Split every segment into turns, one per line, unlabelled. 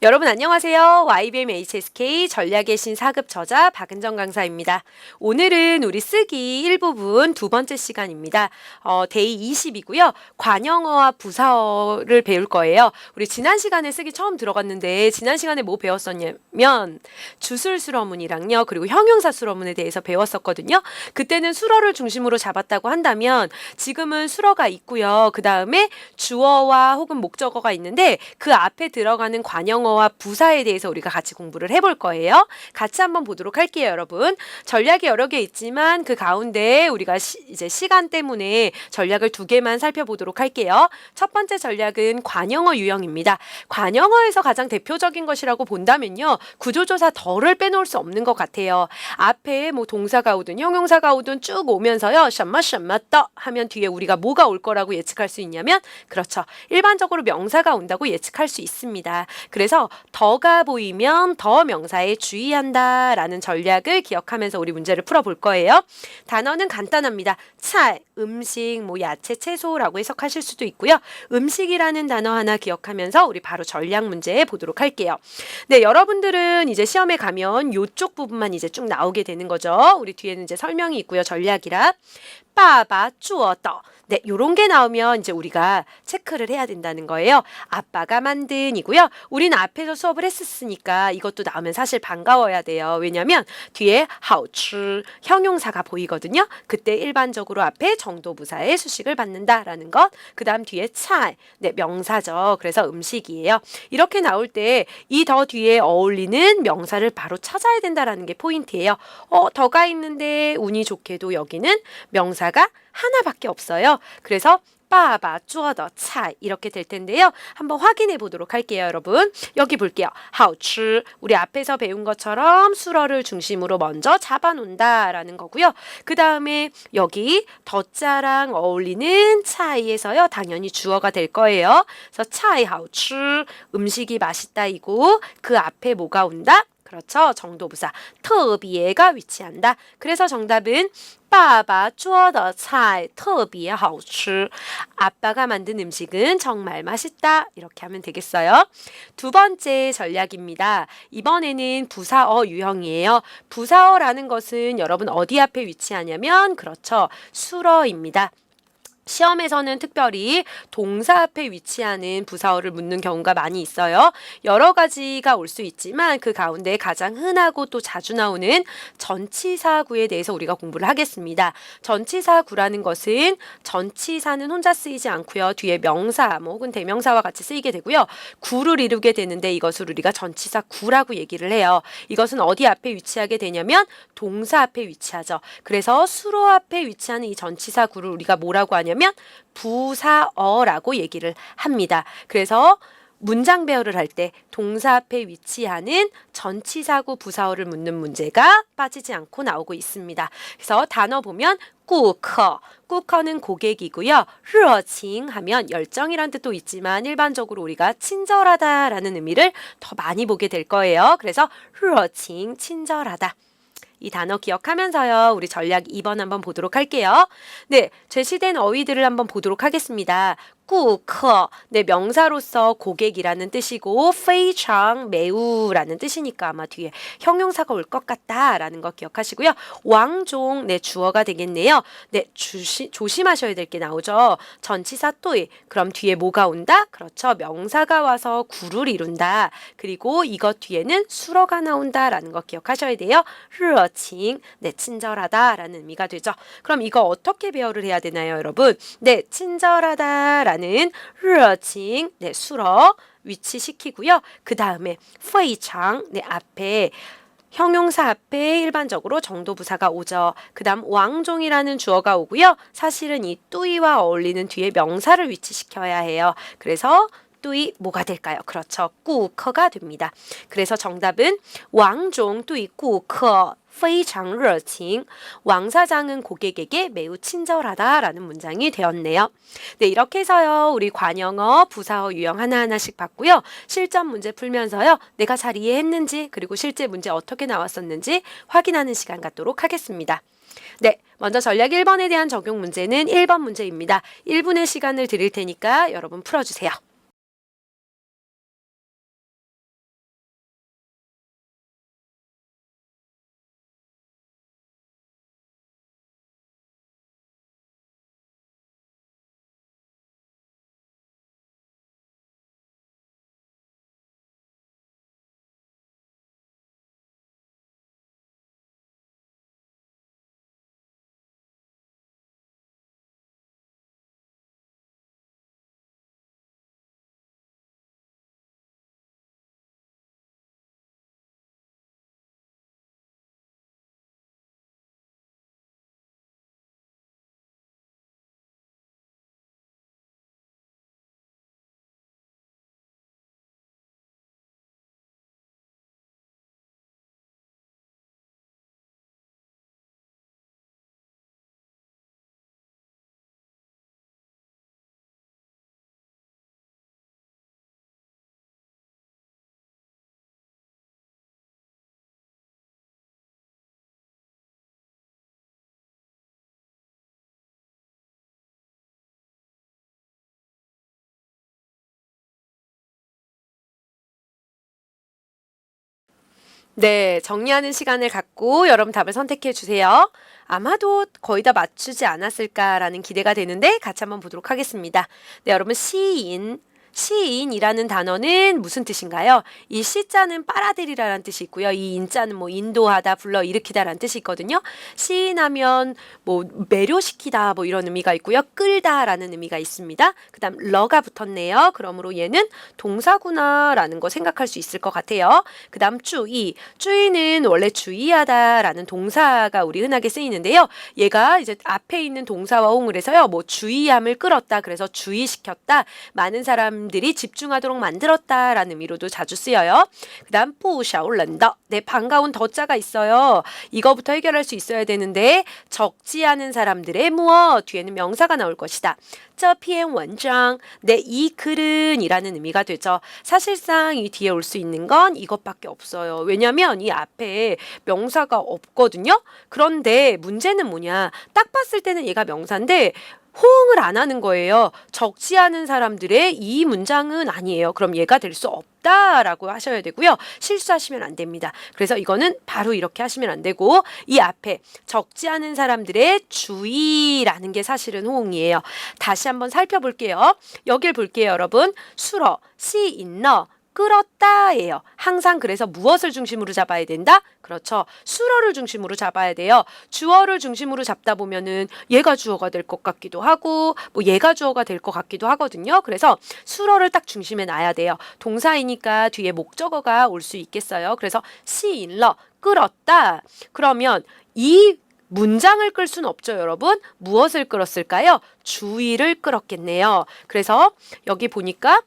여러분 안녕하세요. YBM HSK 전략의 신 4급 저자 박은정 강사입니다. 오늘은 우리 쓰기 1부분 두 번째 시간입니다. 어, 데이 20이고요. 관영어와 부사어를 배울 거예요. 우리 지난 시간에 쓰기 처음 들어갔는데 지난 시간에 뭐 배웠었냐면 주술 수러문이랑요. 그리고 형용사 수러문에 대해서 배웠었거든요. 그때는 수러를 중심으로 잡았다고 한다면 지금은 수러가 있고요. 그 다음에 주어와 혹은 목적어가 있는데 그 앞에 들어가는 관영어 와 부사에 대해서 우리가 같이 공부를 해볼 거예요. 같이 한번 보도록 할게요, 여러분. 전략이 여러 개 있지만 그 가운데 우리가 시, 이제 시간 때문에 전략을 두 개만 살펴보도록 할게요. 첫 번째 전략은 관영어 유형입니다. 관영어에서 가장 대표적인 것이라고 본다면요. 구조조사 덜을 빼놓을 수 없는 것 같아요. 앞에 뭐 동사가 오든 형용사가 오든 쭉 오면서요. 샴마 샴마 떠 하면 뒤에 우리가 뭐가 올 거라고 예측할 수 있냐면 그렇죠. 일반적으로 명사가 온다고 예측할 수 있습니다. 그래서 더가 보이면 더 명사에 주의한다 라는 전략을 기억하면서 우리 문제를 풀어볼 거예요. 단어는 간단합니다. 차, 음식, 뭐 야채, 채소라고 해석하실 수도 있고요. 음식이라는 단어 하나 기억하면서 우리 바로 전략 문제 보도록 할게요. 네, 여러분들은 이제 시험에 가면 요쪽 부분만 이제 쭉 나오게 되는 거죠. 우리 뒤에는 이제 설명이 있고요. 전략이라. 빠바 쭈어 떠. 네, 요런 게 나오면 이제 우리가 체크를 해야 된다는 거예요. 아빠가 만든이고요. 우리는 앞에서 수업을 했었으니까 이것도 나오면 사실 반가워야 돼요. 왜냐면 뒤에 하우츠 형용사가 보이거든요. 그때 일반적으로 앞에 정도 부사의 수식을 받는다라는 것. 그다음 뒤에 차, 네, 명사죠. 그래서 음식이에요. 이렇게 나올 때 이 더 뒤에 어울리는 명사를 바로 찾아야 된다라는 게 포인트예요. 어, 더가 있는데 운이 좋게도 여기는 명사가 하나밖에 없어요. 그래서 빠바 쭈어더 차 이렇게 될 텐데요. 한번 확인해 보도록 할게요, 여러분. 여기 볼게요. 하우츠 우리 앞에서 배운 것처럼 수러를 중심으로 먼저 잡아 놓는다라는 거고요. 그 다음에 여기 더자랑 어울리는 차이에서요. 당연히 주어가 될 거예요. 그래서 차이 하우츠 음식이 맛있다이고 그 앞에 뭐가 온다? 그렇죠. 정도부사特别가 위치한다. 그래서 정답은 爸爸做的菜特别好吃. 아빠가 만든 음식은 정말 맛있다. 이렇게 하면 되겠어요. 두 번째 전략입니다. 이번에는 부사어 유형이에요. 부사어라는 것은 여러분 어디 앞에 위치하냐면 그렇죠. 수러입니다. 시험에서는 특별히 동사 앞에 위치하는 부사어를 묻는 경우가 많이 있어요. 여러 가지가 올 수 있지만 그 가운데 가장 흔하고 또 자주 나오는 전치사구에 대해서 우리가 공부를 하겠습니다. 전치사구라는 것은 전치사는 혼자 쓰이지 않고요. 뒤에 명사 뭐 혹은 대명사와 같이 쓰이게 되고요. 구를 이루게 되는데 이것을 우리가 전치사 구라고 얘기를 해요. 이것은 어디 앞에 위치하게 되냐면 동사 앞에 위치하죠. 그래서 수로 앞에 위치하는 이 전치사 구를 우리가 뭐라고 하냐면 뭐냐면 부사어라고 얘기를 합니다. 그래서 문장 배열을 할 때 동사 앞에 위치하는 전치사구 부사어를 묻는 문제가 빠지지 않고 나오고 있습니다. 그래서 단어 보면 꾸커, 꾸커는 고객이고요. 르어칭 하면 열정이란 뜻도 있지만 일반적으로 우리가 친절하다라는 의미를 더 많이 보게 될 거예요. 그래서 르어칭 친절하다. 이 단어 기억하면서요. 우리 전략 2번 한번 보도록 할게요. 네, 제 시된 어휘들을 한번 보도록 하겠습니다. 꾸커 네 명사로서 고객이라는 뜻이고 非常 매우라는 뜻이니까 아마 뒤에 형용사가 올 것 같다라는 거 기억하시고요. 왕종 네 주어가 되겠네요. 네 주시, 조심하셔야 될 게 나오죠. 전치사 또이 그럼 뒤에 뭐가 온다? 그렇죠. 명사가 와서 구를 이룬다. 그리고 이것 뒤에는 수어가 나온다라는 거 기억하셔야 돼요. 르어칭 네 친절하다라는 의미가 되죠. 그럼 이거 어떻게 배열을 해야 되나요, 여러분? 네 친절하다라는 라는 러칭 네, 수러 위치시키고요. 그 다음에 非常 네, 앞에 형용사 앞에 일반적으로 정도 부사가 오죠. 그다음 왕종이라는 주어가 오고요. 사실은 이 뚜이와 어울리는 뒤에 명사를 위치시켜야 해요. 그래서 뚜이 뭐가 될까요? 그렇죠. 꾸커가 됩니다. 그래서 정답은 왕종 뚜이 꾸커 非常热情. 왕 사장은 고객에게 매우 친절하다라는 문장이 되었네요. 네, 이렇게 해서요. 우리 관영어, 부사어 유형 하나하나씩 봤고요. 실전 문제 풀면서요. 내가 잘 이해했는지 그리고 실제 문제 어떻게 나왔었는지 확인하는 시간 갖도록 하겠습니다. 네, 먼저 전략 1번에 대한 적용 문제는 1번 문제입니다. 1분의 시간을 드릴 테니까 여러분 풀어주세요. 네, 정리하는 시간을 갖고 여러분 답을 선택해 주세요. 아마도 거의 다 맞추지 않았을까라는 기대가 되는데 같이 한번 보도록 하겠습니다. 네, 여러분 시인 시인이라는 단어는 무슨 뜻인가요? 이 시자는 빨아들이라는 뜻이 있고요. 이 인자는 뭐 인도하다, 불러 일으키다라는 뜻이 있거든요. 시인하면 뭐 매료시키다 뭐 이런 의미가 있고요. 끌다라는 의미가 있습니다. 그다음 러가 붙었네요. 그러므로 얘는 동사구나라는 거 생각할 수 있을 것 같아요. 그다음 주의, 주의는 원래 주의하다라는 동사가 우리 흔하게 쓰이는데요. 얘가 이제 앞에 있는 동사와 호응을 해서요. 뭐 주의함을 끌었다. 그래서 주의시켰다. 많은 사람 사람들이 집중하도록 만들었다라는 의미로도 자주 쓰여요. 그다음 포샤올란더 네 반가운 더자가 있어요. 이거부터 해결할 수 있어야 되는데 적지 않은 사람들의 무어 뒤에는 명사가 나올 것이다. 저피엔 원장 네이 글은이라는 의미가 되죠. 사실상 이 뒤에 올 수 있는 건 이것밖에 없어요. 왜냐하면 이 앞에 명사가 없거든요. 그런데 문제는 뭐냐? 딱 봤을 때는 얘가 명사인데 호응을 안 하는 거예요. 적지 않은 사람들의 이 문장은 아니에요. 그럼 얘가 될 수 없다라고 하셔야 되고요. 실수하시면 안 됩니다. 그래서 이거는 바로 이렇게 하시면 안 되고 이 앞에 적지 않은 사람들의 주의라는 게 사실은 호응이에요. 다시 한번 살펴볼게요. 여길 볼게요, 여러분. 수러, 시 인너, 끌었다예요. 항상 그래서 무엇을 중심으로 잡아야 된다? 그렇죠. 수어를 중심으로 잡아야 돼요. 주어를 중심으로 잡다 보면은 얘가 주어가 될 것 같기도 하고 뭐 얘가 주어가 될 것 같기도 하거든요. 그래서 수어를 딱 중심에 놔야 돼요. 동사이니까 뒤에 목적어가 올 수 있겠어요. 그래서 시인러 끌었다. 그러면 이 문장을 끌 수는 없죠, 여러분. 무엇을 끌었을까요? 주의를 끌었겠네요. 그래서 여기 보니까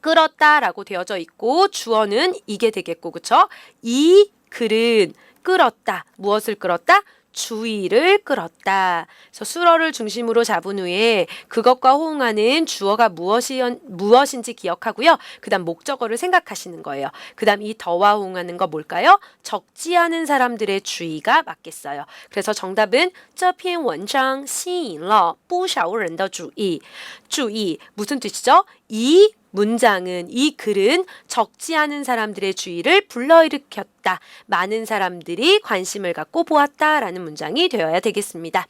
끌었다라고 되어져 있고 주어는 이게 되겠고 그쵸? 이 글은 끌었다. 무엇을 끌었다? 주의를 끌었다. 그래서 수어를 중심으로 잡은 후에 그것과 호응하는 주어가 무엇이, 무엇인지 기억하고요. 그 다음 목적어를 생각하시는 거예요. 그 다음 이 더와 호응하는 거 뭘까요? 적지 않은 사람들의 주의가 맞겠어요. 그래서 정답은 这篇文章吸引了不少人的注意. 주의 무슨 뜻이죠? 이 문장은 이 글은 적지 않은 사람들의 주의를 불러일으켰다. 많은 사람들이 관심을 갖고 보았다라는 문장이 되어야 되겠습니다.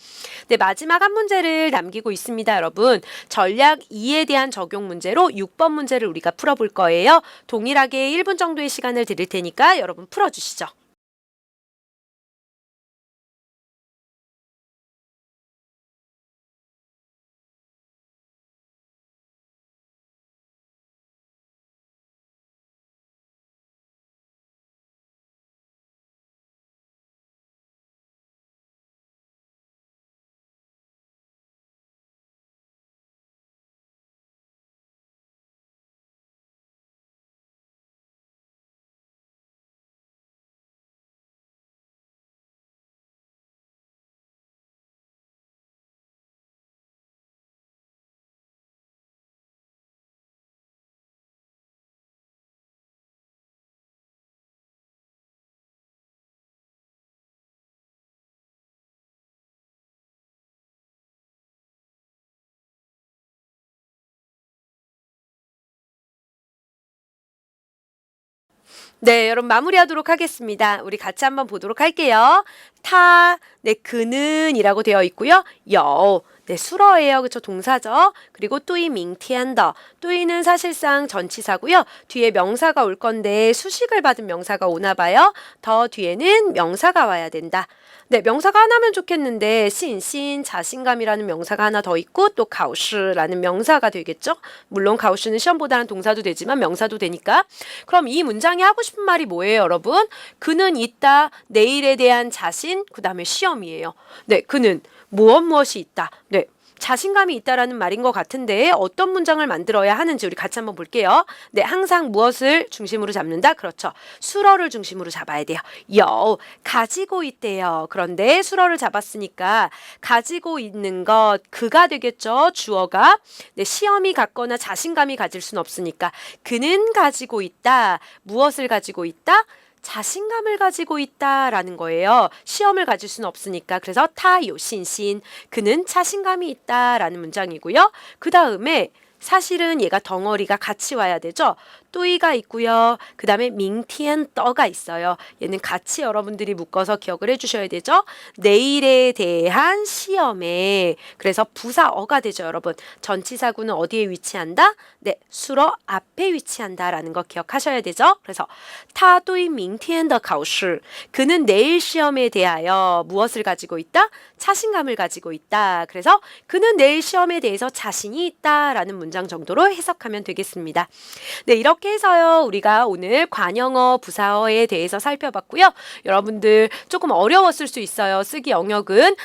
네, 마지막 한 문제를 남기고 있습니다, 여러분. 전략 2에 대한 적용 문제로 6번 문제를 우리가 풀어 볼 거예요. 동일하게 1분 정도의 시간을 드릴 테니까 여러분 풀어 주시죠. 네, 여러분 마무리하도록 하겠습니다. 우리 같이 한번 보도록 할게요. 타, 네, 그는이라고 되어 있고요. 여, 네, 수러예요. 그쵸? 동사죠. 그리고 또이 밍티한더. 또이는 사실상 전치사고요. 뒤에 명사가 올 건데 수식을 받은 명사가 오나 봐요. 더 뒤에는 명사가 와야 된다. 네, 명사가 하나면 좋겠는데 신신 자신감이라는 명사가 하나 더 있고 또 가우스라는 명사가 되겠죠? 물론 가우스는 시험보다는 동사도 되지만 명사도 되니까. 그럼 이 문장이 하고 싶은 말이 뭐예요, 여러분? 그는 있다. 내일에 대한 자신, 그다음에 시험이에요. 네, 그는 무엇 무엇이 있다. 네. 자신감이 있다라는 말인 것 같은데 어떤 문장을 만들어야 하는지 우리 같이 한번 볼게요. 네, 항상 무엇을 중심으로 잡는다? 그렇죠. 수어를 중심으로 잡아야 돼요. 여, 가지고 있대요. 그런데 수어를 잡았으니까 가지고 있는 것 그가 되겠죠. 주어가. 네, 시험이 갖거나 자신감이 가질 순 없으니까 그는 가지고 있다. 무엇을 가지고 있다? 자신감을 가지고 있다라는 거예요. 시험을 가질 수는 없으니까. 그래서 타요신신 그는 자신감이 있다라는 문장이고요. 그 다음에 사실은 얘가 덩어리가 같이 와야 되죠. 뚜이가 있고요. 그 다음에 밍티엔 떠가 있어요. 얘는 같이 여러분들이 묶어서 기억을 해주셔야 되죠. 내일에 대한 시험에 그래서 부사어가 되죠, 여러분. 전치사구는 어디에 위치한다? 네, 수러 앞에 위치한다라는 거 기억하셔야 되죠. 그래서 타도이 밍티엔 더 가오시 그는 내일 시험에 대하여 무엇을 가지고 있다? 자신감을 가지고 있다. 그래서 그는 내일 시험에 대해서 자신이 있다라는 문장 정도로 해석하면 되겠습니다. 네, 이렇게 해서요. 우리가 오늘 관영어, 부사어에 대해서 살펴봤고요. 여러분들 조금 어려웠을 수 있어요. 쓰기 영역은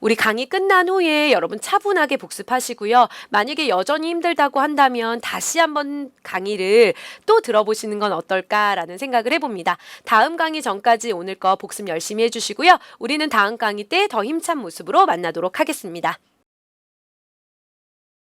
우리 강의 끝난 후에 여러분 차분하게 복습하시고요. 만약에 여전히 힘들다고 한다면 다시 한번 강의를 또 들어보시는 건 어떨까라는 생각을 해봅니다. 다음 강의 전까지 오늘 거 복습 열심히 해주시고요. 우리는 다음 강의 때 더 힘찬 모습으로 만나도록 하겠습니다.